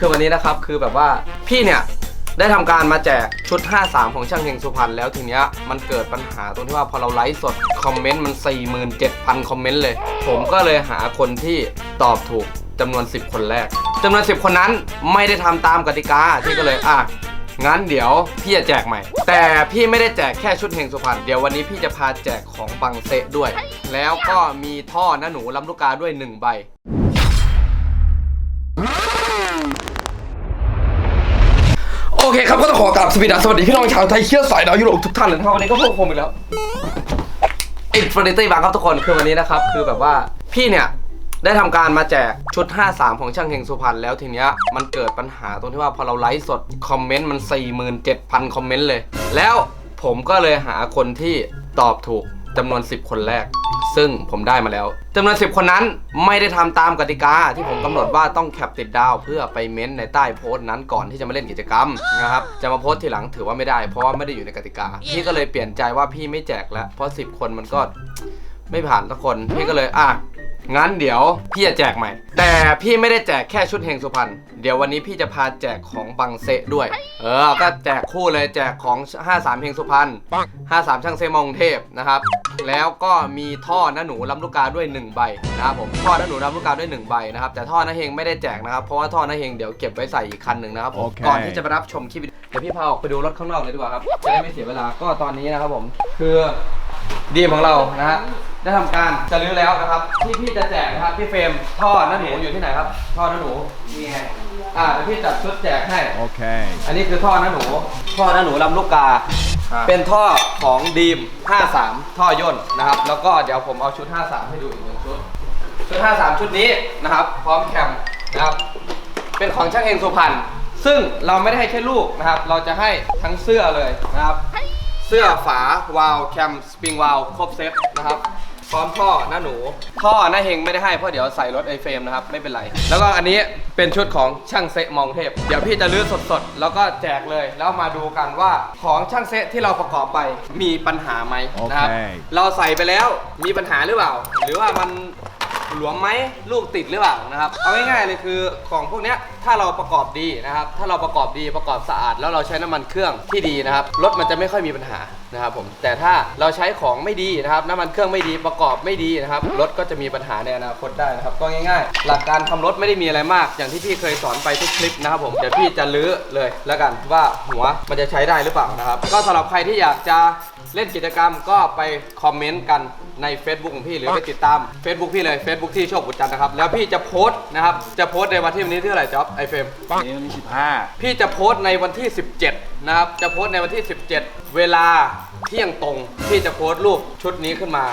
คือวันนี้นะครับคือแบบว่าพี่เนี่ยได้ทำการมาแจกชุด 53 ของช่างเฮงสุพรรณแล้วทีเนี้ยมันเกิดปัญหาตรงที่ว่าพอเราไลฟ์สดคอมเมนต์มัน 47,000 คอมเมนต์เลย ผมก็เลยหาคนที่ตอบถูกจำนวน 10 คนแรกจำนวน 10 คนนั้นไม่ได้ทำตามกติกาพี่ก็เลยอะงั้นเดี๋ยวพี่จะแจกใหม่ แต่พี่ไม่ได้แจกแค่ชุดเฮงสุพรรณเดี๋ยววันนี้พี่จะพาแจกของบังเซะด้วย แล้วก็มีท่อหน้าหนูลำลูกกาด้วยหนึ่งใบ เคครับก็ต้องขอกราบสวัสดีสวัสดีพี่น้องชาวไทยเชื้อสายดาวยุโรปทุกท่านเลยนะครับวันนี้ก็พวกผมอีกแล้วอินฟินิตี้บางครับทุกคนคือวันนี้นะครับ คือแบบว่าพี่เนี่ยได้ทำการมาแจกชุด 53 ของช่างเฮงสุพรรณแล้วทีเนี้ยมันเกิดปัญหาตรงที่ว่าพอเราไลฟ์สดคอมเมนต์มัน 47,000 คอมเมนต์เลย แล้วผมก็เลยหาคนที่ตอบถูกจำนวน 10 คนแรก ซึ่งผมได้มาแล้วจำนวน 10 คนนั้นไม่ได้ทำตามกติกา ที่ผมกำหนดว่าต้องแคปติดดาว เพื่อไปเม้นต์ในใต้โพสต์นั้นก่อนที่จะมาเล่นกิจกรรมนะครับจะมาโพสต์ทีหลังถือว่าไม่ได้เพราะว่าไม่ได้อยู่ในกติกาพี่ก็เลยเปลี่ยนใจว่าพี่ไม่แจกแล้วเพราะ 10 คนมันก็ไม่ผ่านทุกคนพี่ก็เลยอะ งั้นเดี๋ยวพี่จะแจกใหม่ แต่พี่ไม่ได้แจกแค่ชุดเฮงสุพรรณเดี๋ยววันนี้พี่จะพาแจกของบังเซะด้วย เออ ก็แจกคู่เลยแจกของ 53เฮงสุพรรณ53 ช่างเซมองเทพนะครับ แล้วก็มีท่อหน้าหนูลำลูกกาด้วย1ใบนะครับผมท่อหน้าหนูลำลูกกาด้วย1ใบนะครับแต่ท่อหน้าเฮงไม่ได้แจกนะครับเพราะว่าท่อหน้าเฮงเดี๋ยวเก็บไว้ใส่อีกคันหนึ่งนะครับผมโอเคก่อนที่จะไปรับชมคลิปวิดีโอเดี๋ยวพี่พาออกไปดูรถข้างนอกเลยดีกว่าครับจะได้ไม่เสียเวลาก็ตอนนี้นะครับผมคือ ดีมของเรานะฮะได้ทำการจะรื้อแล้วนะครับ ที่พี่จะแจกนะครับพี่เฟรมท่อหน้าหนูอยู่ที่ไหนครับท่อหน้าหนูนี่ไงอ่าเดี๋ยวพี่จัดชุดแจกให้ Okay. อันนี้คือท่อหน้าหนู ท่อหน้าหนูลำลูกกา ครับ เป็นท่อของดีม 53 ท่อย่นนะครับ แล้วก็เดี๋ยวผมเอาชุด 53 ให้ดูอีกหนึ่งชุด ชุด 53 ชุดนี้นะครับ พร้อมแคมนะครับ เป็นของช่างเองสุพรรณซึ่งเราไม่ได้ให้แค่ลูกนะครับ เราจะให้ทั้งเสื้อเลยนะครับ เสื้อฝาวาลแคมสปริงวาลครบเซตนะครับพร้อมท่อหน้าหนู ท่อหน้าเฮงไม่ได้ให้เพราะเดี๋ยวใส่รถไอเฟรมนะครับ ไม่เป็นไร แล้วก็อันนี้เป็นชุดของช่างเซะมองเทพ เดี๋ยวพี่จะลื้อสดๆ แล้วก็แจกเลย แล้วมาดูกันว่าของช่างเซะที่เราประกอบไปมีปัญหาไหมนะครับโอเคเราใส่ไปแล้วมีปัญหาหรือเปล่า หรือว่ามัน หลวมไหมลูกติดหรือเปล่านะครับ เอาง่ายๆเลยคือของพวกเนี้ยถ้าเราประกอบดีนะครับ ถ้าเราประกอบดีประกอบสะอาด แล้วเราใช้น้ำมันเครื่องที่ดีนะครับรถมันจะไม่ค่อยมีปัญหานะครับผมแต่ถ้าเราใช้ของไม่ดีนะครับน้ำมันเครื่องไม่ดีประกอบไม่ดีนะครับรถก็จะมีปัญหาในอนาคตได้นะครับ ก็ง่าย ๆ หลักการทำรถไม่ได้มีอะไรมาก อย่างที่พี่เคยสอนไปทุกคลิปนะครับผมเดี๋ยวพี่จะลื้อเลยแล้วกันว่าหัวมันจะใช้ได้หรือเปล่านะครับ ก็สำหรับใครที่อยากจะเล่นกิจกรรมก็ไปคอมเมนต์กัน ใน Facebook ของพี่หรือไปติดตาม Facebook พี่เลย Facebook ที่โชคบุญจันทร์นะครับ แล้วพี่จะโพสต์นะครับ จะโพสต์ในวันที่วันนี้ที่เท่าไหร่จ๊อบไอเฟรม นี่วันนี้สิบห้าพี่จะโพสต์ในวันที่ 17 นะครับ จะโพสต์ในวันที่ 17 เวลาเที่ยงตรง พี่จะโพสต์รูปชุดนี้ขึ้นมา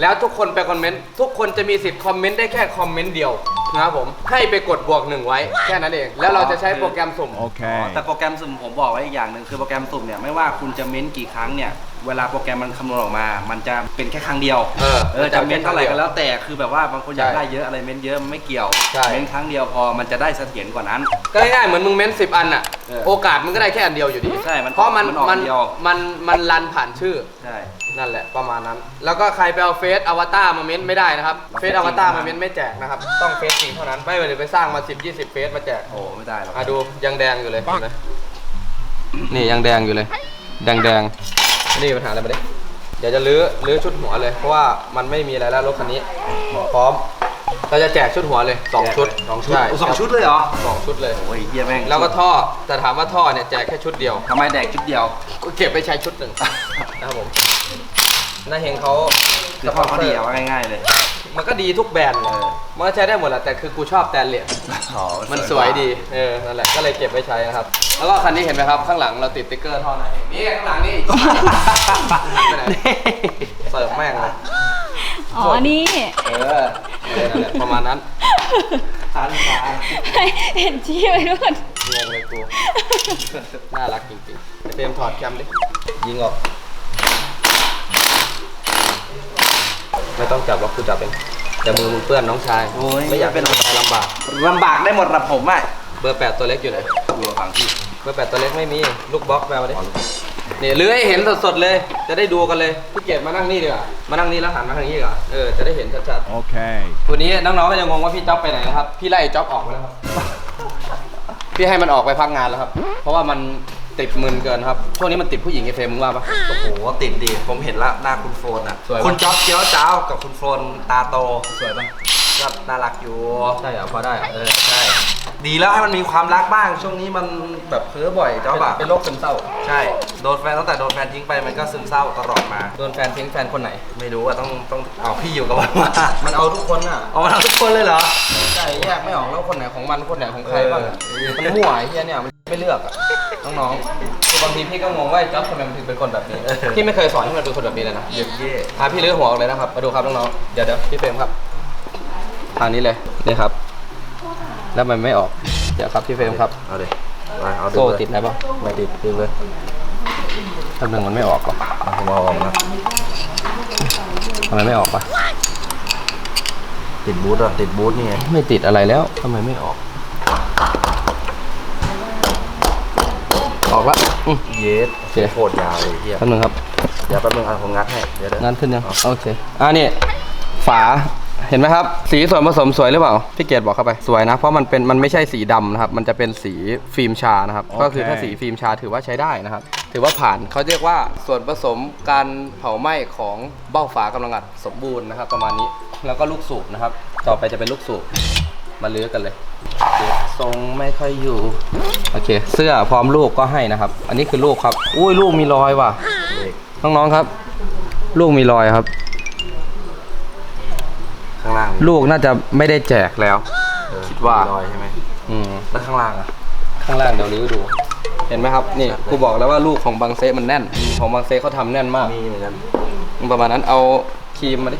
แล้วทุกคนไปคอมเมนต์ทุกคนจะมีสิทธิ์คอมเมนต์ได้แค่คอมเมนต์เดียวนะครับผมให้ไปกดบวกหนึ่งไว้แค่นั้นเอง แล้วเราจะใช้โปรแกรมสุ่ม Okay. แต่โปรแกรมสุ่มผมบอกไว้อีกอย่างหนึ่งคือโปรแกรมสุ่มเนี่ยไม่ว่าคุณจะเม้นกี่ครั้งเนี่ยเวลาโปรแกรมมันคำนวณออกมา มันจะเป็นแค่ครั้งเดียวเออเออจะเม้นเท่าไหร่ก็แล้วแต่คือแบบว่าบางคนอยากใช่ได้เยอะอะไรเม้นเยอะมันไม่เกี่ยวใช่ เม้นครั้งเดียวพอมันจะได้เสถียรกว่านั้น ก็ง่ายๆเหมือนมึงเม้นสิบอันอะเออโอกาสมึงก็ได้แค่อันเดียวอยู่ดีใช่มันเพราะมันมันออกมันเดียว มันมันรันผ่านชื่อ ใช่ นั่นแหละประมาณนั้น แล้วก็ใครไปเอาเฟซอวตารมาเม้นไม่ได้นะครับ เฟซอวตารมาเม้นไม่แจกนะครับ ต้องเฟซจริงเท่านั้น ไม่ไปเลยไปสร้างมา10 20 เฟซมาแจก โอ้ไม่ได้หรอกอะดูยังแดงอยู่เลยเห็นไหมนี่ยังแดงอยู่เลย แดงแดงๆนี่ปัญหาอะไรมาดิเดี๋ยวจะลื้อลื้อชุดหัวเลย เพราะว่ามันไม่มีอะไรแล้วรถคันนี้ พร้อม เราจะแจกชุดหัวเลยสองชุดสองชุดใช่โอ้สองชุดเลยเหรอ สองชุดเลย โอ้ยเยี่ยแม่งแล้วก็ท่อแต่ถามว่าท่อเนี่ยแจกแค่ชุดเดียว ทำไมแดกชุดเดียว ก็เก็บไปใช้ชุดหนึ่ง นะครับผม น้าเฮงเขาคือพ่อเขาดีอะว่าง่ายๆเลย มันก็ดีทุกแบรนด์เลยมันก็ใช้ได้หมดแหละแต่คือกูชอบแตนเหรียญอ๋อมันสวยดี เออ นั่นแหละ ก็เลยเก็บไว้ใช้นะครับ แล้วก็คันนี้เห็นไหมครับข้างหลังเราติดติ๊กเกอร์ท่อน้าเฮงนี่ข้างหลังนี่อีกไปไหนเสิร์ฟแม่งเลย อ๋อ นี่ เออเออนั่นแหละประมาณนั้นทันมาเห็นชี้ไปด้วยงงเลยกู น่ารักจริงๆไอ้เฟรมถอดแคมดิ ยิงออก ไม่ต้องจับหรอกกูจับเองแต่มือมึงเปื้อนน้องชาย โอ้ย ไม่อยากเป็นน้องชายลำบาก ลำบากได้หมดระผมอะเบอร์แปดตัวเล็กอยู่ไหนดูฝั่งที่เบอร์แปดตัวเล็กไม่มี ลูกบล็อกแปลมาดินี่เลื้อยให้เห็นสดๆเลย จะได้ดูกันเลยพี่เกดมานั่งนี่ดีกว่า มานั่งนี่แล้วหันมาทางนี้ดีกว่าเออ จะได้เห็นชัด Okay. ๆ วันนี้น้องๆก็ยังงงว่าพี่จ๊อบไปไหนนะครับ พี่ไล่จ๊อบออกไปแล้วครับ พี่ให้มันออกไปพักงานแล้วครับ เพราะว่ามัน ติดมึนเกินครับช่วงนี้มันติดผู้หญิงไอเฟรมมึงว่าปะ โอ้โหติดดี ผมเห็นละหน้าคุณโฟนอะ สวยปะ คุณจ๊อบเจียวจ้าวกับคุณโฟนตาโต สวยปะ ก็น่ารักอยู่ใช่เหรอพอได้เหรอเออใช่ ดีแล้วให้มันมีความรักบ้าง ช่วงนี้มันแบบเพ้อบ่อยจ๊อบอะเป็นโรคซึมเศร้า ใช่โดนแฟนตั้งแต่โดนแฟนทิ้งไปมันก็ซึมเศร้าตลอดมา โดนแฟนทิ้งแฟนคนไหน ไม่รู้ว่าต้องต้องเอาพี่อยู่กับมันมามันเอาทุกคนอะเอามาทั้งทุกคนเลยเหรอ ใช่แยกไม่ออกแล้วคนไหนของมันคนไหนของใครบ้างอะมันมั่วไอ้เหี้ยเนี่ยมันไม่เลือกอะน้องๆคือบางทีพี่ก็งงว่าไอ้จ๊อบทำไมมันถึงเป็นคนแบบนี้พี่ไม่เคยสอนให้มันเป็นคนแบบนี้เลยนะเย็นเย่ พาพี่ลื้อหัวออกเลยนะครับมาดูครับน้องๆเดี๋ยวเดี๋ยวพี่เฟรมครับ ทางนี้เลยนี่ครับ แล้วมันไม่ออก เดี๋ยวครับพี่เฟรมครับเอาดิมาเอาโซ่ติดไหนบ้างไม่ติดดึงเลยทำหนึ่งมันไม่ออกว่ะเอาผมเอาออกนะทำไมไม่ออกวะติดบูทอะติดบูทนี่ไงไม่ติดอะไรแล้วทำไมไม่ออก ออกละอืมเยสโอเคโคตรยาวเลยเฮียแป๊บนึงครับเดี๋ยวแป๊บนึงอะผมงัดให้เดี๋ยวเดี๋ยวงานขึ้นยังโอเคอ่านี่ฝา เห็นไหมครับ สีส่วนผสมสวยหรือเปล่า พี่เกียรติบอกเข้าไปสวยนะ เพราะมันเป็นมันไม่ใช่สีดำนะครับ มันจะเป็นสีฟิล์มชานะครับก็คือถ้าสีฟิล์มชาถือว่าใช้ได้นะครับ ถือว่าผ่านเขาเรียกว่าส่วนผสมการเผาไหม้ของเบ้าฝากำลังอัดสมบูรณ์นะครับ ประมาณนี้ แล้วก็ลูกสูบนะครับ ต่อไปจะเป็นลูกสูบ มาเลือกกันเลยเก็บทรงไม่ค่อยอยู่ โอเค เสื้อพร้อมลูกก็ให้นะครับ อันนี้คือลูกครับ อุ้ยลูกมีรอยว่ะเด็กน้องๆครับ ลูกมีรอยครับข้าง ล่างลูกน่าจะไม่ได้แจกแล้วเออคิดว่ารอยใช่ไหมอืมแล้วข้างล่างอะ ข้างล่างเดี๋ยวรื้อดูเห็นไหมครับนี่กูบอกแล้วว่าลูกของบางเซมันแน่น ของบางเซเขาทำแน่นมากมีเหมือนกันประมาณนั้นเอาครีมมาดิ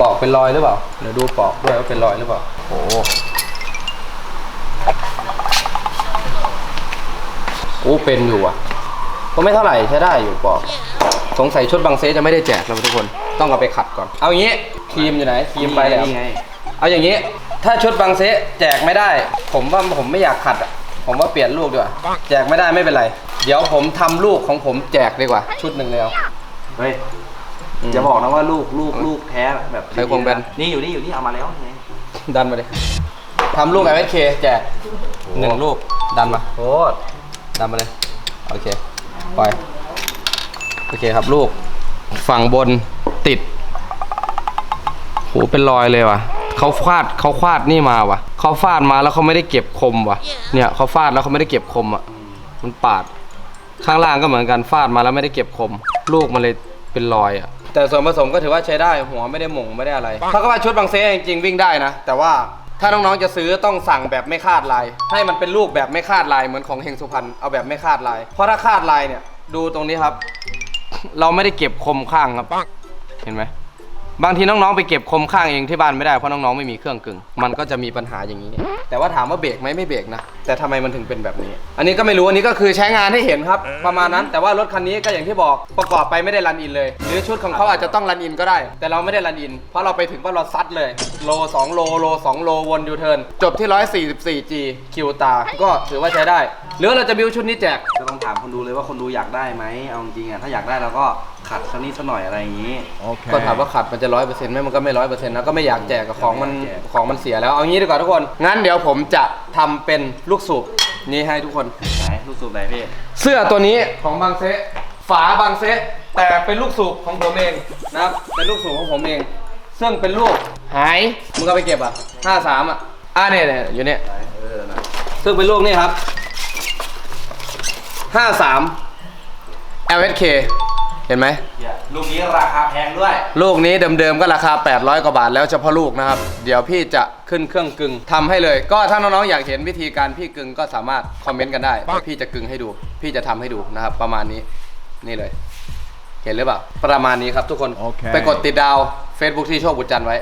ปอกเป็นรอยหรือเปล่าเดี๋ยวดูปอกด้วยว่าเป็นรอยหรือเปล่าโอ้โหโอ้เป็นอยู่อะ ก็ไม่เท่าไหร่ใช้ได้อยู่ปอก สงสัยชุดบางเซจะไม่ได้แจกแล้วทุกคน ต้องเอาไปขัดก่อน เอาอย่างนี้ครีมอยู่ไหนครีมไปแล้ว นี่ไงเอาอย่างนี้ ถ้าชุดบางเซะแจกไม่ได้ ผมว่าผมไม่อยากขัดอะผมว่าเปลี่ยนลูกดีกว่า แจกไม่ได้ไม่เป็นไร เดี๋ยวผมทำลูกของผมแจกดีกว่า ชุดหนึ่งเลยเอาเฮ้ยอืมอย่าบอกนะว่าลูกลูกลูกแท้แบบใช้ควงแบน นี่อยู่นี่อยู่นี่เอามาแล้วไงดันมาเลยทำลูกไอเอสเคแจกหนึ่งลูกดันมา โคตรดันมาเลย โอเค ปล่อย โอเคครับลูก ฝั่งบน ติดโหเป็นรอยเลยว่ะเขาฟาดเขาฟาดนี่มาว่ะเขาฟาดมาแล้วเขาไม่ได้เก็บคมว่ะ เนี่ยเขาฟาดแล้วเขาไม่ได้เก็บคมอะมันปาด ข้างล่างก็เหมือนกันฟาดมาแล้วไม่ได้เก็บคม ลูกมันเลยเป็นรอยอะ แต่ส่วนผสมก็ถือว่าใช้ได้หัวไม่ได้หม่งไม่ได้อะไรถ้าก็ว่าชุดบางเซ่จริงๆวิ่งได้นะ แต่ว่าถ้าน้องๆจะซื้อต้องสั่งแบบไม่คาดลาย ให้มันเป็นลูกแบบไม่คาดลายเหมือนของเฮงสุพรรณเอาแบบไม่คาดลาย เพราะถ้าคาดลายเนี่ยดูตรงนี้ครับ เราไม่ได้เก็บคมข้างครับ เห็นไหมบางทีน้องๆไปเก็บคมข้างเองที่บ้านไม่ได้เพราะน้องๆไม่มีเครื่องกึ่งมันก็จะมีปัญหาอย่างนี้ แต่ว่าถามว่าเบรกไหมไม่เบรกนะแต่ทำไมมันถึงเป็นแบบนี้ อันนี้ก็ไม่รู้อันนี้ก็คือใช้งานให้เห็นครับ ประมาณนั้น แต่ว่ารถคันนี้ก็อย่างที่บอกประกอบไปไม่ได้รันอินเลย หรือชุดของเขาอาจจะต้องรันอินก็ได้ แต่เราไม่ได้รันอิน เพราะเราไปถึงว่าเราซัดเลย โล 2 โลโล 2 โลวนยูเทิร์นจบที่ 144G คิวตาก็ถือว่าใช้ได้ หรือเราจะบิวชุดนี้แจกก็ต้อง ถามคนดูเลยว่าคนดูอยากได้ไหมเอาจริงๆอะถ้าอยากได้เราก็ขัดสักนิดสักหน่อยอะไรอย่างนี้ก็ถามว่าขัดมันจะร้อยเปอร์เซ็นต์ไหมมันก็ไม่ร้อยเปอร์เซ็นต์นะก็ไม่อยากแจกกับของมันไม่อยากแจก ของมันเสียแล้ว เอางี้ดีกว่าทุกคน งั้นเดี๋ยวผมจะทำเป็นลูกสูบนี้ให้ทุกคน ไหนลูกสูบไหนพี่เสื้อตัวนี้ของบางเซะฝาบางเซะแต่เป็นลูกสูบของผมเองนะครับเป็นลูกสูบของผมเอง ซึ่งเป็นลูกหายมึงก็ไปเก็บอะห้าสามอะอ่าเนี่ยเนี่ยอยู่เนี่ย ไหนเออนะซึ่งเป็นลูกนี่ครับ ห้าสาม LSK เห็นไหมเหี้ยลูกนี้ราคาแพงด้วย ลูกนี้เดิมๆก็ราคา 800 กว่าบาทแล้วเฉพาะลูกนะครับ เดี๋ยวพี่จะขึ้นเครื่องกึ่งทำให้เลย ก็ถ้าน้องๆอยากเห็นวิธีการพี่กึ่งก็สามารถคอมเมนต์กันได้เดี๋ยวพี่จะกึ่งให้ดู พี่จะทำให้ดูนะครับ ประมาณนี้นี่เลย เห็นหรือเปล่า ประมาณนี้ครับทุกคนโอเค ไปกดติดดาว Facebook ที่โชคบุญจันทร์ไว้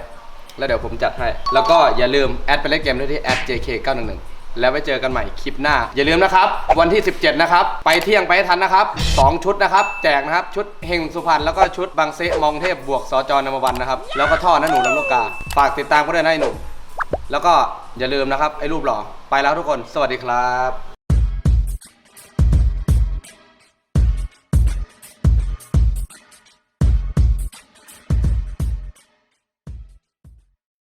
แล้วเดี๋ยวผมจัดให้ แล้วก็อย่าลืมแอดไปเล่นเกมด้วยที่ @jk911 แล้วไว้เจอกันใหม่คลิปหน้า อย่าลืมนะครับ วันที่ 17 นะครับ ไปเที่ยงไปให้ทันนะครับ 2 ชุดนะครับ แจกนะครับ ชุดเฮงสุพรรณแล้วก็ชุดบางเซมองเทพบวกสจนมวันนะครับ แล้วก็ท่อนะหนูลำลูกกา ฝากติดตามก็ด้วยนะไอ้หนุ่มแล้วก็อย่าลืมนะครับไอ้รูปหล่อไปแล้วทุกคน สวัสดีครับ